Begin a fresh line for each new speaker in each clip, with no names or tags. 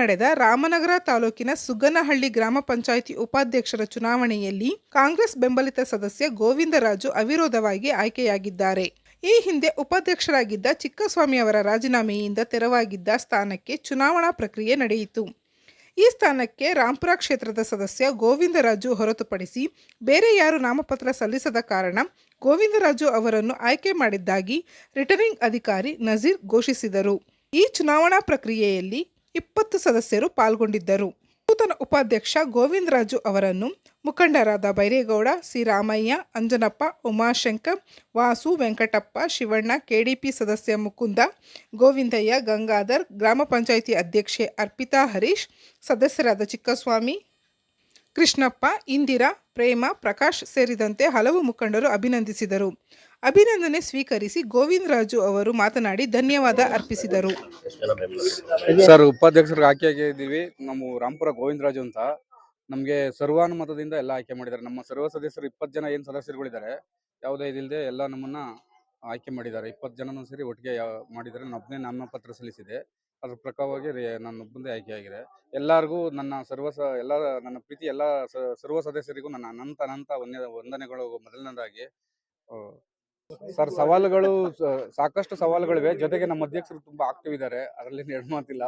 ನಡೆದ ರಾಮನಗರ ತಾಲೂಕಿನ ಸುಗ್ಗನಹಳ್ಳಿ ಗ್ರಾಮ ಪಂಚಾಯಿತಿ ಉಪಾಧ್ಯಕ್ಷರ ಚುನಾವಣೆಯಲ್ಲಿ ಕಾಂಗ್ರೆಸ್ ಬೆಂಬಲಿತ ಸದಸ್ಯ ಗೋವಿಂದರಾಜು ಅವಿರೋಧವಾಗಿ ಆಯ್ಕೆಯಾಗಿದ್ದಾರೆ. ಈ ಹಿಂದೆ ಉಪಾಧ್ಯಕ್ಷರಾಗಿದ್ದ ಚಿಕ್ಕಸ್ವಾಮಿ ಅವರ ರಾಜೀನಾಮೆಯಿಂದ ತೆರವಾಗಿದ್ದ ಸ್ಥಾನಕ್ಕೆ ಚುನಾವಣಾ ಪ್ರಕ್ರಿಯೆ ನಡೆಯಿತು. ಈ ಸ್ಥಾನಕ್ಕೆ ರಾಂಪುರ ಕ್ಷೇತ್ರದ ಸದಸ್ಯ ಗೋವಿಂದರಾಜು ಹೊರತುಪಡಿಸಿ ಬೇರೆ ಯಾರು ನಾಮಪತ್ರ ಸಲ್ಲಿಸದ ಕಾರಣ ಗೋವಿಂದರಾಜು ಅವರನ್ನು ಆಯ್ಕೆ ಮಾಡಿದ್ದಾಗಿ ರಿಟರ್ನಿಂಗ್ ಅಧಿಕಾರಿ ನಜೀರ್ ಘೋಷಿಸಿದರು. ಈ ಚುನಾವಣಾ ಪ್ರಕ್ರಿಯೆಯಲ್ಲಿ ಇಪ್ಪತ್ತು ಸದಸ್ಯರು ಪಾಲ್ಗೊಂಡಿದ್ದರು. ನೂತನ ಉಪಾಧ್ಯಕ್ಷ ಗೋವಿಂದರಾಜು ಅವರನ್ನು ಮುಖಂಡರಾದ ಬೈರೇಗೌಡ ಸಿ ರಾಮಯ್ಯ ಅಂಜನಪ್ಪ, ಉಮಾಶಂಕರ್, ವಾಸು ವೆಂಕಟಪ್ಪ, ಶಿವಣ್ಣ, ಕೆಡಿಪಿ ಸದಸ್ಯ ಮುಕುಂದ, ಗೋವಿಂದಯ್ಯ, ಗಂಗಾಧರ್, ಗ್ರಾಮ ಪಂಚಾಯಿತಿ ಅಧ್ಯಕ್ಷೆ ಅರ್ಪಿತಾ ಹರೀಶ್, ಸದಸ್ಯರಾದ ಚಿಕ್ಕಸ್ವಾಮಿ, ಕೃಷ್ಣಪ್ಪ, ಇಂದಿರಾ, ಪ್ರೇಮ, ಪ್ರಕಾಶ್ ಸೇರಿದಂತೆ ಹಲವು ಮುಖಂಡರು ಅಭಿನಂದಿಸಿದರು. ಅಭಿನಂದನೆ ಸ್ವೀಕರಿಸಿ ಗೋವಿಂದರಾಜು ಅವರು ಮಾತನಾಡಿ ಧನ್ಯವಾದ ಅರ್ಪಿಸಿದರು.
ಸರ್ ಉಪಾಧ್ಯಕ್ಷರಿಗೆ ಆಯ್ಕೆ ಆಗಿದ್ದೀವಿ ನಮ್ಮ ರಾಮಪುರ ಗೋವಿಂದರಾಜು ಅಂತ. ನಮಗೆ ಸರ್ವಾನುಮತದಿಂದ ಎಲ್ಲ ಆಯ್ಕೆ ಮಾಡಿದ್ದಾರೆ. ನಮ್ಮ ಸರ್ವ ಸದಸ್ಯರು ಇಪ್ಪತ್ತು ಜನ ಏನು ಸದಸ್ಯರುಗಳಿದ್ದಾರೆ, ಯಾವುದೇ ಇದಿಲ್ಲದೆ ಎಲ್ಲ ನಮ್ಮನ್ನ ಆಯ್ಕೆ ಮಾಡಿದ್ದಾರೆ. ಇಪ್ಪತ್ತು ಜನನೂ ಸೇರಿ ಒಟ್ಟಿಗೆ ಮಾಡಿದರೆ ಮಾಡಿದ್ದಾರೆ. ನಾನು ಒಬ್ಬನೇ ನಾಮಪತ್ರ ಸಲ್ಲಿಸಿದೆ ಅದ್ರ ಪ್ರಕಾರವಾಗಿ ನಾನು ಒಬ್ಬಂದೇ ಆಯ್ಕೆ ಆಗಿದೆ ಎಲ್ಲರಿಗೂ ನನ್ನ ಸರ್ವ ಸ, ಎಲ್ಲ ನನ್ನ ಪ್ರೀತಿ, ಎಲ್ಲ ಸರ್ವ ಸದಸ್ಯರಿಗೂ ನನ್ನ ಅನಂತ ಅನಂತ ವಂದ್ಯ, ವಂದನೆಗಳು ಮೊದಲನೇದಾಗಿ. ಸರ್, ಸವಾಲುಗಳು ಸಾಕಷ್ಟು ಸವಾಲುಗಳಿವೆ. ಜೊತೆಗೆ ನಮ್ಮ ಅಧ್ಯಕ್ಷರು ತುಂಬಾ ಆಕ್ಟಿವ್ ಇದ್ದಾರೆ ಅದರಲ್ಲಿ ಮಾತಿಲ್ಲ.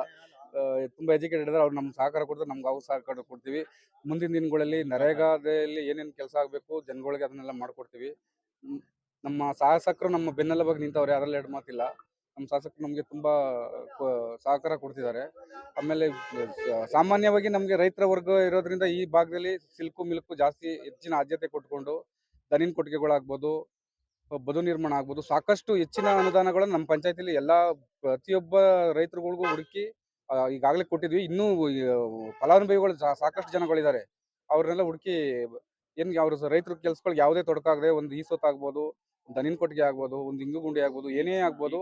ತುಂಬಾ ಎಜುಕೇಟೆಡ್ ಇದ್ದಾರೆ ಅವ್ರು ನಮ್ಗೆ ಸಹಕಾರ ಕೊಡ್ತಾರೆ. ನಮ್ಗೆ ಅವ್ರು ಸಹಕಾರ ಕೊಡ್ತೀವಿ. ಮುಂದಿನ ದಿನಗಳಲ್ಲಿ ನರೇಗಾದಲ್ಲಿ ಏನೇನು ಕೆಲಸ ಆಗಬೇಕು, ಜನಗಳಿಗೆ ಅದನ್ನೆಲ್ಲ ಮಾಡ್ಕೊಡ್ತೀವಿ. ನಮ್ಮ ಶಾಸಕರು ನಮ್ಮ ಬೆನ್ನೆಲುಬಾಗಿ ನಿಂತವ್ರೆ, ಅದರಲ್ಲಿ ಎರಡು ಮಾತಿಲ್ಲ. ನಮ್ಮ ಶಾಸಕರು ನಮಗೆ ತುಂಬಾ ಸಹಕಾರ ಕೊಡ್ತಿದ್ದಾರೆ ಆಮೇಲೆ ಸಾಮಾನ್ಯವಾಗಿ ನಮಗೆ ರೈತರ ವರ್ಗ ಇರೋದ್ರಿಂದ ಈ ಭಾಗದಲ್ಲಿ ಸಿಲ್ಕು ಮಿಲ್ಕು ಜಾಸ್ತಿ ಹೆಚ್ಚಿನ ಆದ್ಯತೆ ಕೊಟ್ಕೊಂಡು, ದನಿನ್ ಕೊಟ್ಟಿಗೆಗಳಾಗ್ಬೋದು ಬದು ನಿರ್ಮಾಣ ಆಗ್ಬೋದು. ಸಾಕಷ್ಟು ಹೆಚ್ಚಿನ ಅನುದಾನಗಳನ್ನು ನಮ್ಮ ಪಂಚಾಯತಿಲಿ ಎಲ್ಲ ಪ್ರತಿಯೊಬ್ಬ ರೈತರುಗಳಿಗೂ ಹುಡುಕಿ ಈಗಾಗಲೇ ಕೊಟ್ಟಿದ್ವಿ. ಇನ್ನೂ ಫಲಾನುಭವಿಗಳು ಸಾಕಷ್ಟು ಜನಗಳಿದ್ದಾರೆ. ಅವ್ರನ್ನೆಲ್ಲ ಹುಡುಕಿ ಏನ್ ಅವ್ರ ರೈತರ ಕೆಲಸಗಳಿಗೆ ಯಾವುದೇ ತೊಡಕಾಗದೆ ಒಂದು ಈ ಆಗ್ಬೋದು ದನಿನ್ ಕೊಟ್ಟಿಗೆ ಆಗ್ಬೋದು ಒಂದು ಇಂಗು ಗುಂಡಿ ಆಗ್ಬೋದು ಏನೇ ಆಗ್ಬೋದು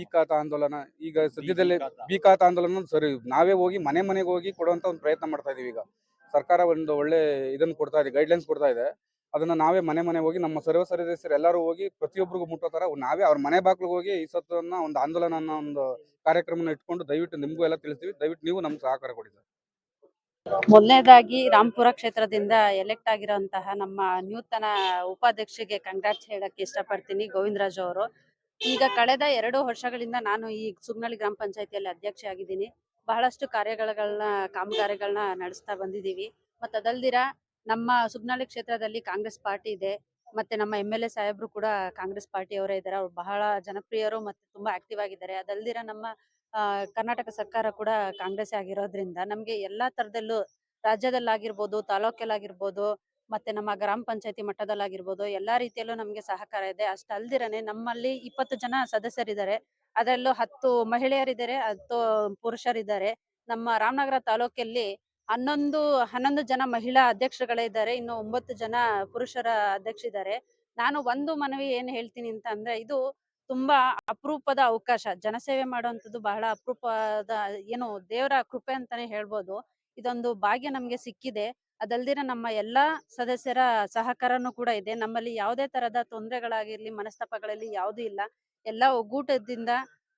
ಈ ಖಾತ ಆಂದೋಲನ. ಈಗ ಸದ್ಯದಲ್ಲೇ ಬಿ ಖಾತ ಆಂದೋಲನ ಸರಿ ನಾವೇ ಹೋಗಿ ಮನೆ ಮನೆಗೆ ಹೋಗಿ ಕೊಡುವಂತ ಒಂದು ಪ್ರಯತ್ನ ಮಾಡ್ತಾ ಇದೀವಿ ಈಗ. ಸರ್ಕಾರ ಒಂದು ಒಳ್ಳೆ ಇದನ್ನ ಕೊಡ್ತಾ ಇದೆ ಗೈಡ್ಲೈನ್ಸ್ ಕೊಡ್ತಾ ಇದೆ. ಅದನ್ನ ನಾವೇ ಮನೆ ಮನೆ ಹೋಗಿ ನಮ್ಮ ಸರ್ವ ಸದಸ್ಯರು ಎಲ್ಲರೂ ಹೋಗಿ ಪ್ರತಿಯೊಬ್ಬರಿಗೂ ಮುಟ್ಟೋ ತರ ನಾವೇ ಅವ್ರ ಮನೆ ಬಾಗ್ಲಿಗೆ ಹೋಗಿ ಈ ಸತ್ತನ್ನ ಒಂದು ಆಂದೋಲನ ಒಂದು ಕಾರ್ಯಕ್ರಮನ ಇಟ್ಕೊಂಡು ದಯವಿಟ್ಟು ನಿಮಗೂ ಎಲ್ಲ ತಿಳಿಸ್ತೀವಿ. ದಯವಿಟ್ಟು ನೀವು ನಮ್ಗೆ ಸಹಕಾರ ಕೊಡಿ ಸರ್.
ಮೊದಲನೇದಾಗಿ ರಾಂಪುರ ಕ್ಷೇತ್ರದಿಂದ ಎಲೆಕ್ಟ್ ಆಗಿರೋಂತಹ ನಮ್ಮ ನೂತನ ಉಪಾಧ್ಯಕ್ಷರಿಗೆ ಕಂಗ್ರಾಟ್ಸ್ ಹೇಳಕ್ಕೆ ಇಷ್ಟಪಡ್ತೀನಿ ಗೋವಿಂದರಾಜ್ ಅವರು. ಈಗ ಕಳೆದ ಎರಡು ವರ್ಷಗಳಿಂದ ನಾನು ಈ ಸುಗ್ನಳ್ಳಿ ಗ್ರಾಮ ಪಂಚಾಯತಿಯಲ್ಲಿ ಅಧ್ಯಕ್ಷೆ ಆಗಿದ್ದೀನಿ. ಬಹಳಷ್ಟು ಕಾರ್ಯಗಳನ್ನ ಕಾಮಗಾರಿಗಳನ್ನ ನಡೆಸ್ತಾ ಬಂದಿದ್ದೀವಿ. ಮತ್ತು ಅದಲ್ದಿರ ನಮ್ಮ ಸುಬ್ನಳ್ಳಿ ಕ್ಷೇತ್ರದಲ್ಲಿ ಕಾಂಗ್ರೆಸ್ ಪಾರ್ಟಿ ಇದೆ. ಮತ್ತೆ ನಮ್ಮ ಎಂ ಎಲ್ ಎ ಸಾಹೇಬ್ರು ಕೂಡ ಕಾಂಗ್ರೆಸ್ ಪಾರ್ಟಿಯವರೇ ಇದ್ದಾರೆ. ಅವ್ರು ಬಹಳ ಜನಪ್ರಿಯರು ಮತ್ತೆ ತುಂಬಾ ಆಕ್ಟಿವ್ ಆಗಿದ್ದಾರೆ. ಅದಲ್ದಿರ ನಮ್ಮ ಕರ್ನಾಟಕ ಸರ್ಕಾರ ಕೂಡ ಕಾಂಗ್ರೆಸ್ ಆಗಿರೋದ್ರಿಂದ ನಮ್ಗೆ ಎಲ್ಲಾ ತರದಲ್ಲೂ ರಾಜ್ಯದಲ್ಲಾಗಿರ್ಬೋದು, ತಾಲೂಕಲ್ಲಾಗಿರ್ಬೋದು, ಮತ್ತೆ ನಮ್ಮ ಗ್ರಾಮ ಪಂಚಾಯತಿ ಮಟ್ಟದಲ್ಲಾಗಿರ್ಬೋದು ಎಲ್ಲಾ ರೀತಿಯಲ್ಲೂ ನಮ್ಗೆ ಸಹಕಾರ ಇದೆ. ಅಷ್ಟ ಅಲ್ದಿರನೆ ನಮ್ಮಲ್ಲಿ ಇಪ್ಪತ್ತು ಜನ ಸದಸ್ಯರಿದ್ದಾರೆ. ಅದರಲ್ಲೂ ಹತ್ತು ಮಹಿಳೆಯರಿದ್ದಾರೆ, ಹತ್ತು ಪುರುಷರಿದ್ದಾರೆ. ನಮ್ಮ ರಾಮನಗರ ತಾಲೂಕಲ್ಲಿ ಹನ್ನೊಂದು ಹನ್ನೊಂದು ಜನ ಮಹಿಳಾ ಅಧ್ಯಕ್ಷರುಗಳಿದ್ದಾರೆ ಇನ್ನು ಒಂಬತ್ತು ಜನ ಪುರುಷರ ಅಧ್ಯಕ್ಷರಿದ್ದಾರೆ ನಾನು ಒಂದು ಮನವಿ ಏನ್ ಹೇಳ್ತೀನಿ ಅಂತ ಅಂದ್ರೆ, ಇದು ತುಂಬಾ ಅಪರೂಪದ ಅವಕಾಶ. ಜನಸೇವೆ ಮಾಡುವಂತದ್ದು ಬಹಳ ಅಪರೂಪದ, ಏನು ದೇವರ ಕೃಪೆ ಅಂತಾನೆ ಹೇಳ್ಬೋದು. ಇದೊಂದು ಭಾಗ್ಯ ನಮ್ಗೆ ಸಿಕ್ಕಿದೆ. ಅದಲ್ದಿರ ನಮ್ಮ ಎಲ್ಲಾ ಸದಸ್ಯರ ಸಹಕಾರನೂ ಕೂಡ ಇದೆ. ನಮ್ಮಲ್ಲಿ ಯಾವುದೇ ತರದ ತೊಂದರೆಗಳಾಗಿರ್ಲಿ, ಮನಸ್ತಾಪಗಳಲ್ಲಿ ಯಾವುದೂ ಇಲ್ಲ. ಎಲ್ಲ ಒಗ್ಗೂಟದಿಂದ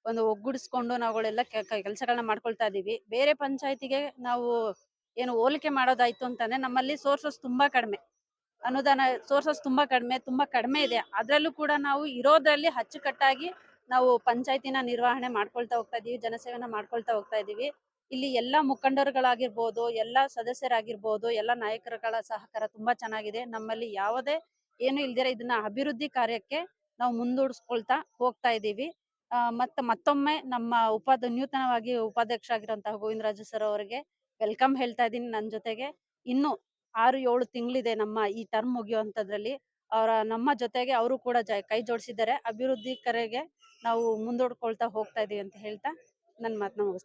ಒಂದು ಒಗ್ಗೂಡಿಸ್ಕೊಂಡು ನಾವುಗಳೆಲ್ಲ ಕೆಲಸಗಳನ್ನ ಮಾಡ್ಕೊಳ್ತಾ ಇದೀವಿ. ಬೇರೆ ಪಂಚಾಯತಿಗೆ ನಾವು ಏನು ಹೋಲಿಕೆ ಮಾಡೋದಾಯ್ತು ಅಂತಂದ್ರೆ ನಮ್ಮಲ್ಲಿ ಸೋರ್ಸಸ್ ತುಂಬಾ ಕಡಿಮೆ. ಅನುದಾನ ಸೋರ್ಸಸ್ ತುಂಬಾ ಕಡಿಮೆ ತುಂಬಾ ಕಡಿಮೆ ಇದೆ. ಅದ್ರಲ್ಲೂ ಕೂಡ ನಾವು ಇರೋದ್ರಲ್ಲಿ ಅಚ್ಚುಕಟ್ಟಾಗಿ ನಾವು ಪಂಚಾಯತಿನ ನಿರ್ವಹಣೆ ಮಾಡ್ಕೊಳ್ತಾ ಹೋಗ್ತಾ ಇದೀವಿ, ಜನಸೇವೆನ ಮಾಡ್ಕೊಳ್ತಾ ಹೋಗ್ತಾ ಇದೀವಿ. ಇಲ್ಲಿ ಎಲ್ಲಾ ಮುಖಂಡರುಗಳಾಗಿರ್ಬೋದು, ಎಲ್ಲಾ ಸದಸ್ಯರಾಗಿರ್ಬೋದು, ಎಲ್ಲಾ ನಾಯಕರುಗಳ ಸಹಕಾರ ತುಂಬಾ ಚೆನ್ನಾಗಿದೆ. ನಮ್ಮಲ್ಲಿ ಯಾವುದೇ ಏನು ಇಲ್ದಿರ ಇದನ್ನ ಅಭಿವೃದ್ಧಿ ಕಾರ್ಯಕ್ಕೆ ನಾವು ಮುಂದೂಡಿಸ್ಕೊಳ್ತಾ ಹೋಗ್ತಾ ಇದೀವಿ. ಮತ್ತೆ ಮತ್ತೊಮ್ಮೆ ನಮ್ಮ ಉಪಾಧ್ಯ ನೂತನವಾಗಿ ಉಪಾಧ್ಯಕ್ಷ ಆಗಿರುವಂತಹ ಗೋವಿಂದರಾಜು ಸರ್ ಅವರಿಗೆ ವೆಲ್ಕಮ್ ಹೇಳ್ತಾ ಇದ್ದೀನಿ ನನ್ನ ಜೊತೆಗೆ. ಇನ್ನು ಆರು, ಏಳು ತಿಂಗಳಿದೆ ನಮ್ಮ ಈ ಟರ್ಮ್ ಮುಗಿಯುವಂತದ್ರಲ್ಲಿ. ಅವರ, ನಮ್ಮ ಜೊತೆಗೆ ಅವರು ಕೂಡ ಜ- ಕೈ ಜೋಡಿಸಿದ್ದಾರೆ. ಅಭಿವೃದ್ಧಿ ಕರೆಗೆ ನಾವು ಮುಂದೂಡ್ಕೊಳ್ತಾ ಹೋಗ್ತಾ ಇದೀವಿ ಅಂತ ಹೇಳ್ತಾ ನನ್ನ ಮಾತನ್ನ ಮುಗಿಸ್ತೀನಿ.